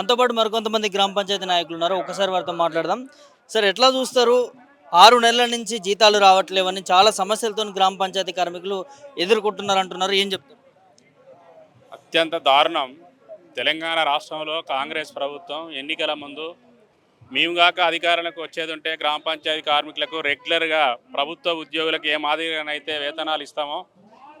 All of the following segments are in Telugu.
మనతో పాటు మరికొంతమంది గ్రామ పంచాయతీ నాయకులు ఉన్నారు. ఒకసారి వారితో మాట్లాడదాం. సార్ ఎట్లా చూస్తారు? ఆరు నెలల నుంచి జీతాలు రావట్లేవని చాలా సమస్యలతో గ్రామ పంచాయతీ కార్మికులు ఎదుర్కొంటున్నారు అంటున్నారు ఏం చెప్తారు? అత్యంత దారుణం. తెలంగాణ రాష్ట్రంలో కాంగ్రెస్ ప్రభుత్వం ఎన్నికల ముందు మేము కాక అధికారులకు వచ్చేది ఉంటే గ్రామ పంచాయతీ కార్మికులకు రెగ్యులర్గా ప్రభుత్వ ఉద్యోగులకు ఏ మాదిరిగానైతే వేతనాలు ఇస్తామో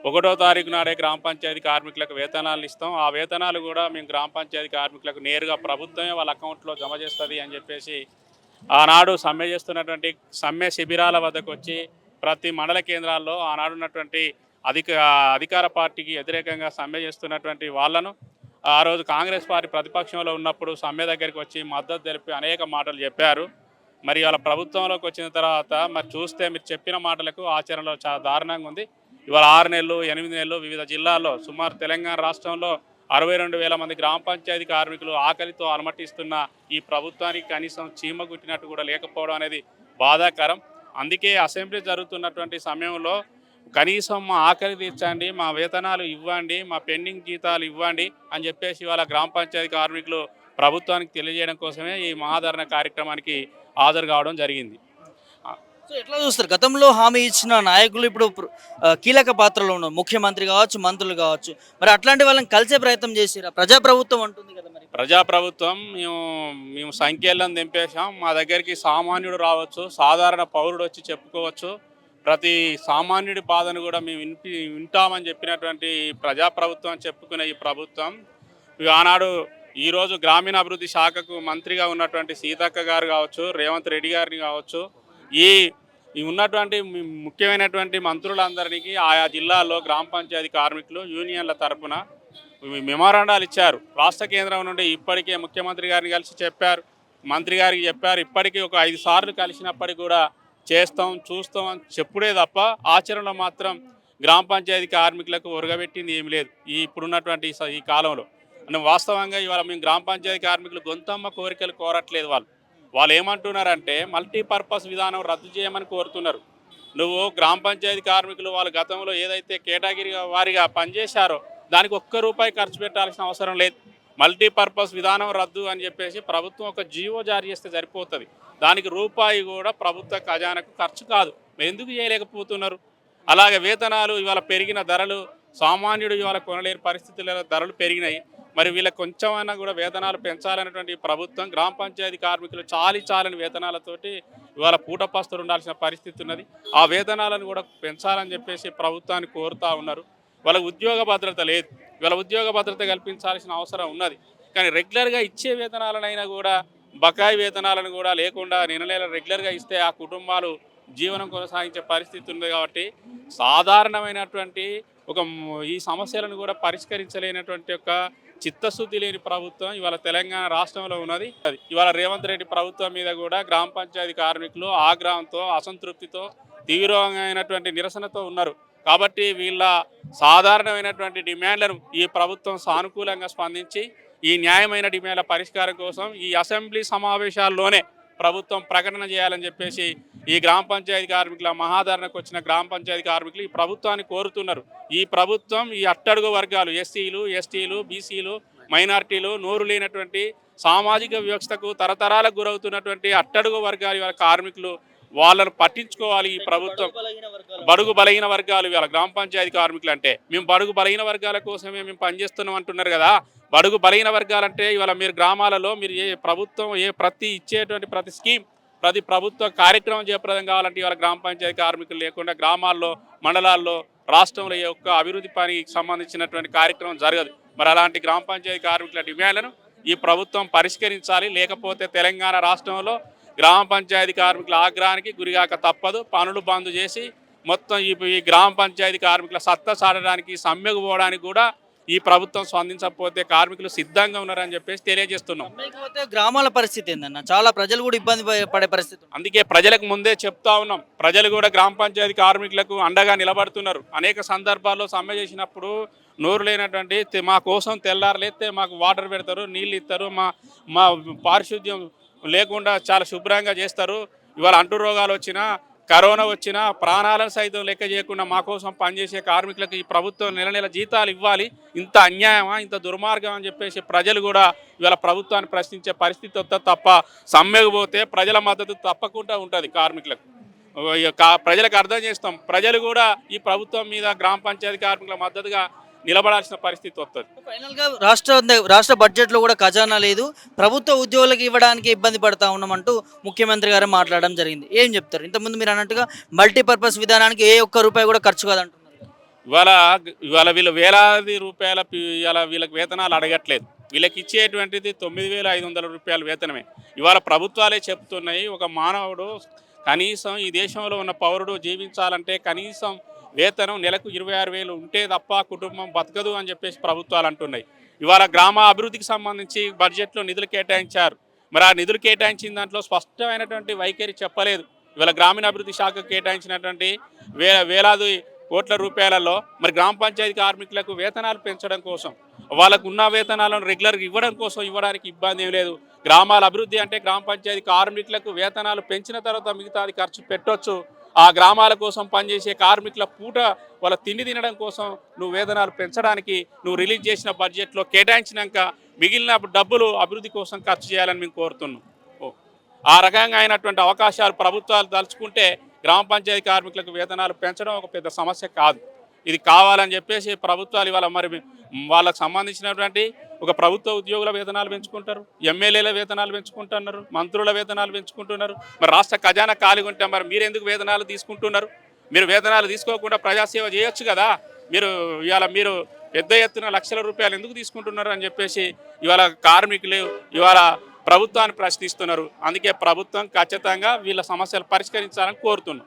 ఒకటో తారీఖు నాడే గ్రామ పంచాయతీ కార్మికులకు వేతనాలు ఇస్తాం. ఆ వేతనాలు కూడా మేము గ్రామ పంచాయతీ కార్మికులకు నేరుగా ప్రభుత్వమే వాళ్ళ అకౌంట్లో జమ చేస్తుంది అని చెప్పేసి ఆనాడు సమ్మె చేస్తున్నటువంటి సమ్మె శిబిరాల వద్దకు వచ్చి ప్రతి మండల కేంద్రాల్లో ఆనాడు ఉన్నటువంటి అధిక అధికార పార్టీకి వ్యతిరేకంగా సమ్మె చేస్తున్నటువంటి వాళ్ళను ఆ రోజు కాంగ్రెస్ పార్టీ ప్రతిపక్షంలో ఉన్నప్పుడు సమ్మె దగ్గరికి వచ్చి మద్దతు తెలిపి అనేక మాటలు చెప్పారు. మరి వాళ్ళ ప్రభుత్వంలోకి వచ్చిన తర్వాత మరి చూస్తే మీరు చెప్పిన మాటలకు ఆచరణలో చాలా దారుణంగా ఉంది. ఇవాళ ఆరు నెలలు ఎనిమిది నెలలు వివిధ జిల్లాల్లో సుమారు తెలంగాణ రాష్ట్రంలో అరవై రెండు వేల మంది గ్రామ పంచాయతీ కార్మికులు ఆకలితో అలమటిస్తున్న ఈ ప్రభుత్వానికి కనీసం చీమ గుట్టినట్టు కూడా లేకపోవడం అనేది బాధాకరం. అందుకే అసెంబ్లీ జరుగుతున్నటువంటి సమయంలో కనీసం మా ఆకలి తీర్చండి మా వేతనాలు ఇవ్వండి మా పెండింగ్ జీతాలు ఇవ్వండి అని చెప్పేసి ఇవాళ గ్రామ పంచాయతీ కార్మికులు ప్రభుత్వానికి తెలియజేయడం కోసమే ఈ మహాధరణ కార్యక్రమానికి హాజరు కావడం జరిగింది. సో ఎట్లా చూస్తారు? గతంలో హామీ ఇచ్చిన నాయకులు ఇప్పుడు కీలక పాత్రలో ఉన్నారు. ముఖ్యమంత్రి కావచ్చు మంత్రులు కావచ్చు. మరి అట్లాంటి వాళ్ళని కలిసే ప్రయత్నం చేసిరా? ప్రజాప్రభుత్వం అంటుంది కదా మరి. ప్రజాప్రభుత్వం మేము మేము సంఖ్యలను దింపేశాం. మా దగ్గరికి సామాన్యుడు రావచ్చు సాధారణ పౌరుడు వచ్చి చెప్పుకోవచ్చు. ప్రతి సామాన్యుడి బాధను కూడా మేము వినిపి వింటామని చెప్పినటువంటి ప్రజాప్రభుత్వం చెప్పుకునే ఈ ప్రభుత్వం. ఆనాడు ఈరోజు గ్రామీణాభివృద్ధి శాఖకు మంత్రిగా ఉన్నటువంటి సీతక్క గారు కావచ్చు రేవంత్ రెడ్డి గారిని కావచ్చు ఈ ఈ ఉన్నటువంటి ముఖ్యమైనటువంటి మంత్రులందరికీ ఆయా జిల్లాల్లో గ్రామ పంచాయతీ కార్మికులు యూనియన్ల తరపున మెమోరాండాలు ఇచ్చారు. రాష్ట్ర కేంద్రం నుండి ఇప్పటికే ముఖ్యమంత్రి గారిని కలిసి చెప్పారు. మంత్రి గారికి చెప్పారు ఇప్పటికీ ఒక ఐదు సార్లు కలిసినప్పటికీ కూడా చేస్తాం చూస్తాం అని చెప్పుడే తప్ప ఆచరణలో మాత్రం గ్రామ పంచాయతీ కార్మికులకు ఒరగబెట్టింది ఏమి లేదు. ఈ ఇప్పుడున్నటువంటి ఈ స- ఈ కాలంలో. వాస్తవంగా ఇవాళ మేము గ్రామ పంచాయతీ కార్మికులు గొంతమ్మ కోరికలు కోరట్లేదు వాళ్ళు. వాళ్ళు ఏమంటున్నారంటే మల్టీపర్పస్ విధానం రద్దు చేయమని కోరుతున్నారు. నువ్వు గ్రామ పంచాయతీ కార్మికులు వాళ్ళ గతంలో ఏదైతే కేటగిరీ వారిగా పనిచేశారో దానికి ఒక్క రూపాయి ఖర్చు పెట్టాల్సిన అవసరం లేదు. మల్టీపర్పస్ విధానం రద్దు అని చెప్పేసి ప్రభుత్వం ఒక జీవో జారీ చేస్తే సరిపోతుంది. దానికి రూపాయి కూడా ప్రభుత్వ ఖజానాకు ఖర్చు కాదు. ఎందుకు చేయలేకపోతున్నారు? అలాగే వేతనాలు ఇవాళ పెరిగిన ధరలు సామాన్యుడు ఇవాళ కొనలేని పరిస్థితులలో ధరలు పెరిగినాయి. మరి వీళ్ళకి కొంచెమైనా కూడా వేతనాలు పెంచాలనేటువంటి ప్రభుత్వం గ్రామ పంచాయతీ కార్మికులు చాలి చాలని వేతనాలతోటి ఇవాళ పూటపస్తులు ఉండాల్సిన పరిస్థితి ఉన్నది. ఆ వేతనాలను కూడా పెంచాలని చెప్పేసి ప్రభుత్వాన్ని కోరుతా ఉన్నారు. వాళ్ళ ఉద్యోగ భద్రత లేదు. వీళ్ళ ఉద్యోగ భద్రత కల్పించాల్సిన అవసరం ఉన్నది. కానీ రెగ్యులర్గా ఇచ్చే వేతనాలనైనా కూడా బకాయి వేతనాలను కూడా లేకుండా నెల నెల రెగ్యులర్గా ఇస్తే ఆ కుటుంబాలు జీవనం కొనసాగించే పరిస్థితి ఉంది కాబట్టి సాధారణమైనటువంటి ఒక ఈ సమస్యలను కూడా పరిష్కరించలేనటువంటి ఒక చిత్తశుద్ధి లేని ప్రభుత్వం ఇవాళ తెలంగాణ రాష్ట్రంలో ఉన్నది. అది ఇవాళ రేవంత్ రెడ్డి ప్రభుత్వం మీద కూడా గ్రామ పంచాయతీ కార్మికులు ఆగ్రహంతో అసంతృప్తితో తీవ్రమైనటువంటి నిరసనతో ఉన్నారు. కాబట్టి వీళ్ళ సాధారణమైనటువంటి డిమాండ్లను ఈ ప్రభుత్వం సానుకూలంగా స్పందించి ఈ న్యాయమైన డిమాండ్ల పరిష్కారం కోసం ఈ అసెంబ్లీ సమావేశాల్లోనే ప్రభుత్వం ప్రకటన చేయాలని చెప్పేసి ఈ గ్రామ పంచాయతీ కార్మికుల మహాధరణకు వచ్చిన గ్రామ పంచాయతీ కార్మికులు ఈ ప్రభుత్వాన్ని కోరుతున్నారు. ఈ ప్రభుత్వం ఈ అట్టడుగు వర్గాలు ఎస్సీలు ఎస్టీలు బీసీలు మైనార్టీలు నోరు లేనటువంటి సామాజిక వ్యవస్థకు తరతరాలకు గురవుతున్నటువంటి అట్టడుగు వర్గాల ఇవాళ కార్మికులు వాళ్ళను పట్టించుకోవాలి ఈ ప్రభుత్వం. బడుగు బలహీన వర్గాలు ఇవాళ గ్రామ పంచాయతీ కార్మికులు అంటే మేము బడుగు బలహీన వర్గాల కోసమే మేము పనిచేస్తున్నాం అంటున్నారు కదా. బడుగు బలహీన వర్గాలంటే ఇవాళ మీరు గ్రామాలలో మీరు ఏ ప్రభుత్వం ఏ ప్రతి ఇచ్చేటువంటి ప్రతి స్కీమ్ ప్రతి ప్రభుత్వ కార్యక్రమం జయప్రదం కావాలంటే ఇవాళ గ్రామ పంచాయతీ కార్మికులు లేకుండా గ్రామాల్లో మండలాల్లో రాష్ట్రంలో ఈ యొక్క అభివృద్ధి పనికి సంబంధించినటువంటి కార్యక్రమం జరగదు. మరి అలాంటి గ్రామ పంచాయతీ కార్మికుల డిమాండ్లను ఈ ప్రభుత్వం పరిష్కరించాలి. లేకపోతే తెలంగాణ రాష్ట్రంలో గ్రామ పంచాయతీ కార్మికుల ఆగ్రహానికి గురిగాక తప్పదు. పనులు బంద్ చేసి మొత్తం ఈ ఈ గ్రామ పంచాయతీ కార్మికుల సత్తా సాడడానికి సమ్మెకు పోవడానికి కూడా ఈ ప్రభుత్వం స్పందించకపోతే కార్మికులు సిద్ధంగా ఉన్నారని చెప్పేసి తెలియజేస్తున్నాం. గ్రామాల పరిస్థితి ఏందన్న? చాలా ప్రజలు కూడా ఇబ్బంది పడే- పరిస్థితి. అందుకే ప్రజలకు ముందే చెప్తా ఉన్నాం. ప్రజలు కూడా గ్రామ పంచాయతీ కార్మికులకు అండగా నిలబడుతున్నారు. అనేక సందర్భాల్లో సమ్మె చేసినప్పుడు నోరు లేనటువంటి "తె- మా కోసం తెల్లారలేస్తే మాకు వాటర్ పెడతారు నీళ్ళు ఇస్తారు మా మా పారిశుద్ధ్యం లేకుండా చాలా శుభ్రంగా చేస్తారు. ఇవాళ అంటు రోగాలు వచ్చినా కరోనా వచ్చినా ప్రాణాలను సైతం లెక్క చేయకుండా మా కోసం పనిచేసే కార్మికులకు ఈ ప్రభుత్వం నెల నెల జీతాలు ఇవ్వాలి. ఇంత అన్యాయమా? ఇంత దుర్మార్గం అని చెప్పేసి ప్రజలు కూడా ఇవాళ ప్రభుత్వాన్ని ప్రశ్నించే పరిస్థితి వస్తే తప్ప సమ్మెకపోతే ప్రజల మద్దతు తప్పకుండా ఉంటుంది కార్మికులకు. ప్రజలకు అర్థం చేస్తాం. ప్రజలు కూడా ఈ ప్రభుత్వం మీద గ్రామ పంచాయతీ కార్మికుల మద్దతుగా నిలబడాల్సిన పరిస్థితి వస్తుంది రాష్ట్ర రాష్ట్ర బడ్జెట్లో కూడా ఖజానా లేదు. ప్రభుత్వ ఉద్యోగులకు ఇవ్వడానికి ఇబ్బంది పడతా ఉన్నామంటూ ముఖ్యమంత్రి గారు మాట్లాడడం జరిగింది. ఏం చెప్తారు? ఇంతకుముందు మీరు అన్నట్టుగా మల్టీపర్పస్ విధానానికి ఏ ఒక్క రూపాయి కూడా ఖర్చు కాదంటున్నారు. ఇవాళ ఇవాళ వీళ్ళు వేలాది రూపాయల ఇవాళ వీళ్ళకి వేతనాలు అడగట్లేదు. వీళ్ళకి ఇచ్చేటువంటిది తొమ్మిది వేల ఐదు వందల రూపాయల వేతనమే. ఇవాళ ప్రభుత్వాలే చెప్తున్నాయి ఒక మానవుడు కనీసం ఈ దేశంలో ఉన్న పౌరుడు జీవించాలంటే కనీసం వేతనం నెలకు ఇరవై ఆరు వేలు ఉంటే తప్ప కుటుంబం బతకదు అని చెప్పేసి ప్రభుత్వాలు అంటున్నాయి. ఇవాళ గ్రామ అభివృద్ధికి సంబంధించి బడ్జెట్లో నిధులు కేటాయించారు. మరి ఆ నిధులు కేటాయించిన దాంట్లో స్పష్టమైనటువంటి వైఖరి చెప్పలేదు. ఇవాళ గ్రామీణాభివృద్ధి శాఖ శాఖకు కేటాయించినటువంటి వే వేలాది కోట్ల రూపాయలలో మరి గ్రామ పంచాయతీ కార్మికులకు వేతనాలు పెంచడం కోసం వాళ్ళకు ఉన్న వేతనాలను రెగ్యులర్గా ఇవ్వడం కోసం ఇవ్వడానికి ఇబ్బంది ఏం లేదు. గ్రామాల అభివృద్ధి అంటే గ్రామ పంచాయతీ కార్మికులకు వేతనాలు పెంచిన తర్వాత మిగతాది ఖర్చు పెట్టొచ్చు. ఆ గ్రామాల కోసం పనిచేసే కార్మికుల పూట వాళ్ళ తిండి తినడం కోసం నువ్వు వేతనాలు పెంచడానికి నువ్వు రిలీజ్ చేసిన బడ్జెట్లో కేటాయించినాక మిగిలిన డబ్బులు అభివృద్ధి కోసం ఖర్చు చేయాలని మేము కోరుతున్నాం ఓ. ఆ రకంగా అయినటువంటి అవకాశాలు ప్రభుత్వాలు తలుచుకుంటే గ్రామ పంచాయతీ కార్మికులకు వేతనాలు పెంచడం ఒక పెద్ద సమస్య కాదు ఇది కావాలని చెప్పేసి ప్రభుత్వాలు ఇవాళ మరి వాళ్ళకు సంబంధించినటువంటి ఒక ప్రభుత్వ ఉద్యోగుల వేతనాలు పెంచుకుంటారు ఎమ్మెల్యేల వేతనాలు పెంచుకుంటున్నారు మంత్రుల వేతనాలు పెంచుకుంటున్నారు. మరి రాష్ట్ర ఖజానా ఖాళీగా ఉంటే మరి మీరు ఎందుకు వేతనాలు తీసుకుంటున్నారు? మీరు వేతనాలు తీసుకోకుండా ప్రజాసేవ చేయొచ్చు కదా? మీరు ఇవాళ మీరు పెద్ద ఎత్తున లక్షల రూపాయలు ఎందుకు తీసుకుంటున్నారు అని చెప్పేసి ఇవాళ కార్మికులు ఇవాళ ప్రభుత్వాన్ని ప్రశ్నిస్తున్నారు. అందుకే ప్రభుత్వం ఖచ్చితంగా వీళ్ళ సమస్యలు పరిష్కరించాలని కోరుతున్నాం.